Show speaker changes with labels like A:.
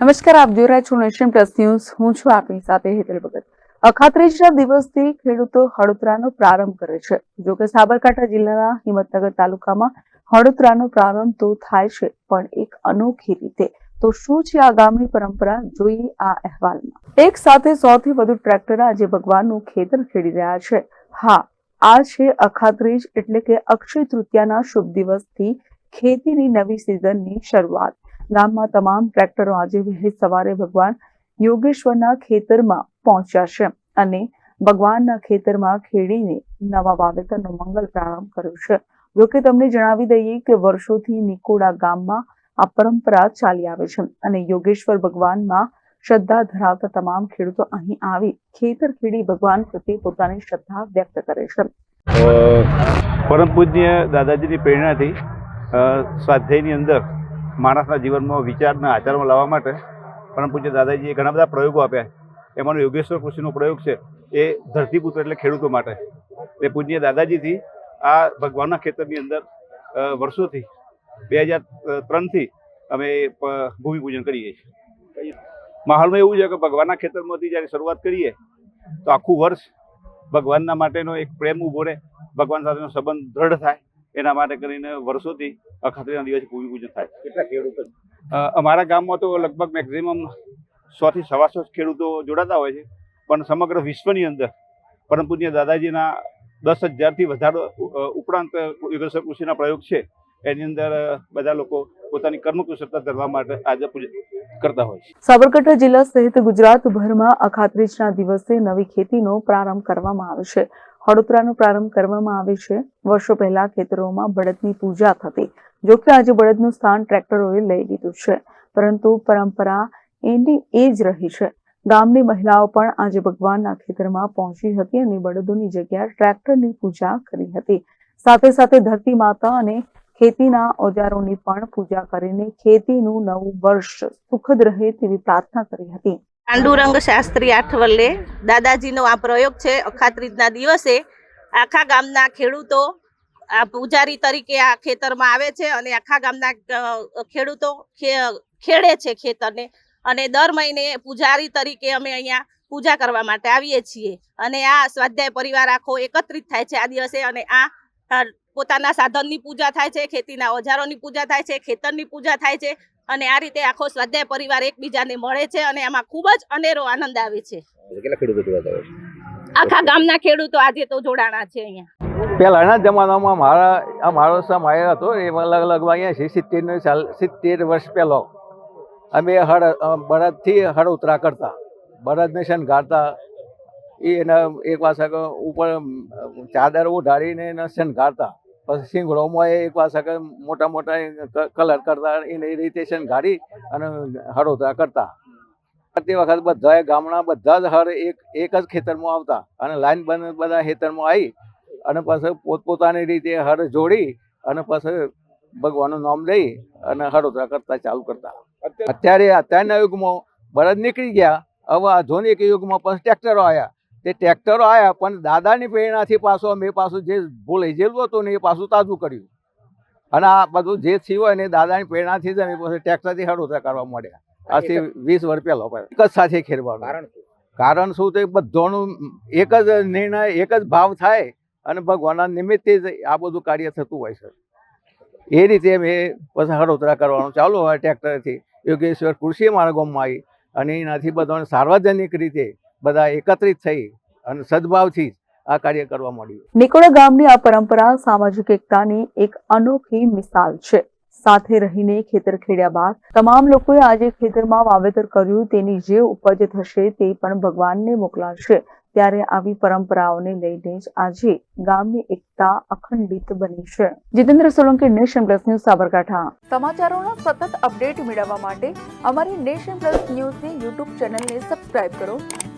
A: નમસ્કાર, આપ જોઈ રહ્યા છો નેશન પ્લસ ન્યૂઝ. હું છું આપની સાથે હેતલ ભગત. અખાત્રીજના દિવસથી ખેડૂતો હળોતરાનો પ્રારંભ કરે છે. જો કે સાબરકાંઠા જિલ્લાના હિંમતનગર તાલુકામાં હળોતરાનો પ્રારંભ તો થાય છે, પણ એક અનોખી રીતે. તો શું છે આ ગામની પરંપરા? જોઈએ આ અહેવાલમાં. એક સાથે સૌથી વધુ ટ્રેક્ટર આજે ભગવાનનું ખેતર ખેડી રહ્યા છે. હા, આ છે અખાત્રીજ એટલે કે અક્ષય તૃતીયાના શુભ દિવસથી ખેતીની નવી સિઝનની શરૂઆત. ગામમાં તમામ ટ્રેક્ટરો આજે વહેલી સવારે ભગવાન યોગેશ્વરના ખેતરમાં પહોંચ્યા છે અને ભગવાનના ખેતરમાં ખેડીને નવા વાવેતરનો મંગલ પ્રારંભ કર્યો છે. જોકે તમને જણાવી દઈએ કે વર્ષોથી નિકોડા ગામમાં આ પરંપરા ચાલી આવે છે અને યોગેશ્વર ભગવાનમાં શ્રદ્ધા ધરાવતા તમામ ખેડૂતો અહીં આવી ખેતર ખેડી ભગવાન પ્રત્યે પોતાની શ્રદ્ધા વ્યક્ત કરે છે.
B: પરમ પૂજ્ય દાદાજીની પ્રેરણાથી સ્વાધ્યાયની અંદર માણસના જીવનમાં વિચારના આચારમાં લાવવા માટે પરમ પૂજ્ય દાદાજીએ ઘણા બધા પ્રયોગો આપ્યા એમાંનો યોગેશ્વર કૃષિનો પ્રયોગ છે એ ધરતીપુત્ર એટલે ખેડૂતો માટે. એ પૂજ્ય દાદાજીથી આ ભગવાનના ખેતરની અંદર વર્ષોથી, બે હજાર ત્રણથી અમે ભૂમિપૂજન કરીએ છીએ. માહોલમાં એવું છે કે ભગવાનના ખેતરમાંથી જ્યારે શરૂઆત કરીએ, તો આખું વર્ષ ભગવાનના માટેનો એક પ્રેમ ઊભો રહે, ભગવાન સાથેનો સંબંધ દ્રઢ થાય એના માટે કરીને વર્ષોથી અખાત્રીના દિવસે ભૂમિપૂજન થાય.
C: કેટલા ખેડૂતો?
B: અમારા ગામમાં તો લગભગ મેક્ઝિમમ સોથી સવાસો ખેડૂતો જોડાતા હોય છે પણ સમગ્ર વિશ્વની અંદર પરમ પૂજ્ય દાદાજીના દસ હજારથી વધારે ઉપરાંત યોગેશ્વર કૃષિના પ્રયોગ છે એની અંદર બધા લોકો પોતાની કર્મકુશળતા ધરવા માટે આજે પૂજન કરતા હોય છે.
A: સાબરકાંઠા જિલ્લા સહિત ગુજરાતભરમાં અખાત્રીજના દિવસે નવી ખેતીનો પ્રારંભ કરવામાં આવે છે. હળોતરાનો પ્રારંભ કરવામાં આવે છે. વર્ષો પહેલા ખેતરોમાં બળદની પૂજા થતી, જો કે આજે બળદનું સ્થાન ટ્રેક્ટરોએ લઈ લીધું છે. પરંતુ પરંપરા એની એ જ રહી છે. ગામની મહિલાઓ પણ આજે ભગવાનના ખેતરમાં પહોંચી હતી અને બળદોની જગ્યાએ ટ્રેક્ટરની પૂજા કરી હતી. સાથે સાથે ધરતી માતા અને ખેતીના ઓજારોની પણ પૂજા કરીને ખેતીનું નવું વર્ષ સુખદ રહે તેવી પ્રાર્થના કરી હતી.
D: પાંડુરંગ શાસ્ત્રી આઠવલ્લે દાદાજીનો આ પ્રયોગ છે અખાત્રીજના દિવસે. આખા ગામના ખેડૂતો, આ પૂજારી તરીકે આ ખેતરમાં આવે છે અને આખા ગામના ખેડૂતો ખેડે છે ખેતરને. અને દર મહિને પૂજારી તરીકે અમે અહીંયા પૂજા કરવા માટે આવીએ છીએ. અને આ સ્વાધ્યાય પરિવાર આખો એકત્રિત થાય છે આ દિવસે અને આ પોતાના સાધનની પૂજા થાય છે ખેતીના ઓજારોની પૂજા થાય છે ખેતરની પૂજા થાય છે અને આ રીતે આખો સ્વાધ્યાય પરિવાર એકબીજાને મળે છે અને આમાં ખૂબ જ અનેરો આનંદ આવે છે. આખા ગામના ખેડૂતો આજે તો જોડાણા છે અહીંયા.
E: પહેલાંના જમાનામાં મારા આ મારો સમય હતો એ અલગ અલગ અહીંયા છે સિત્તેરનો સાલ સિત્તેર વર્ષ પહેલો. અમે હળ બળદથી હળ ઉતરા કરતા. બળદને શણગારતા એ એના એક પાસે ઉપર ચાદર ઉઢાડીને એને શણગારતા પછી સિંગડોમાં એ એક પાસે મોટા મોટા કલર કરતા એને એ રીતે શણગારી અને હળોતરા કરતા. તે વખત બધા ગામડા બધા જ હર એક એક જ ખેતરમાં આવતા અને લાઈન બંધ બધા ખેતરમાં આવી અને પછી પોતપોતાની રીતે હર જોડી અને પછી ભગવાનનું નામ લઈ અને હરોતરા કરતા ચાલુ કરતા. અત્યારે અત્યારના યુગમાં બળદ નીકળી ગયા. હવે આધુનિક યુગમાં પણ ટ્રેક્ટરો આવ્યા તે ટ્રેક્ટરો આવ્યા પણ દાદાની પ્રેરણાથી પાછું અમે પાછું જે ભૂલાઈ ગયેલું હતું ને એ પાછું તાજું કર્યું. અને આ બધું જે થયું હોય ને દાદાની પ્રેરણાથી જ અમે પછી ટ્રેક્ટરથી હળોતરા કરવા માંડ્યા. આજથી વીસ વર્ષ પહેલો એક જ સાથે
C: ખેરવાનું
E: કારણ શું? તો બધોનું એક જ નિર્ણય એક જ ભાવ થાય અને ભગવાનના નિમિત્તે જ આ બધું કાર્ય થતું હોય છે. એ રીતે મેં પછી હળોતરા કરવાનું ચાલુ હોય ટ્રેક્ટરથી. યોગેશ્વર કૃષિ માર્ગોમાં આવી અને એનાથી બધાને સાર્વજનિક રીતે બધા એકત્રિત થઈ અને સદભાવથી જ આ કાર્ય કરવા માંડ્યું.
A: નિકોડા ગામની આ પરંપરા સામાજિક એકતાની એક અનોખી મિસાલ છે. સાથે રહીને ખેતર ખેડ્યા બાદ તમામ લોકોએ આજે ખેતરમાં વાવેતર કર્યું તેની જે ઉપજ થશે તે પણ ભગવાનને મોકલાશે. ત્યારે આવી પરંપરાઓને લઈને જ આજે ગામની એકતા અખંડિત બની છે. Jitendra Solanki nation plus news Sabarkantha. સમાચારોના સતત અપડેટ મેળવવા માટે અમારી નેશન પ્લસ ન્યૂઝની યુટ્યુબ ચેનલને સબસ્ક્રાઇબ કરો.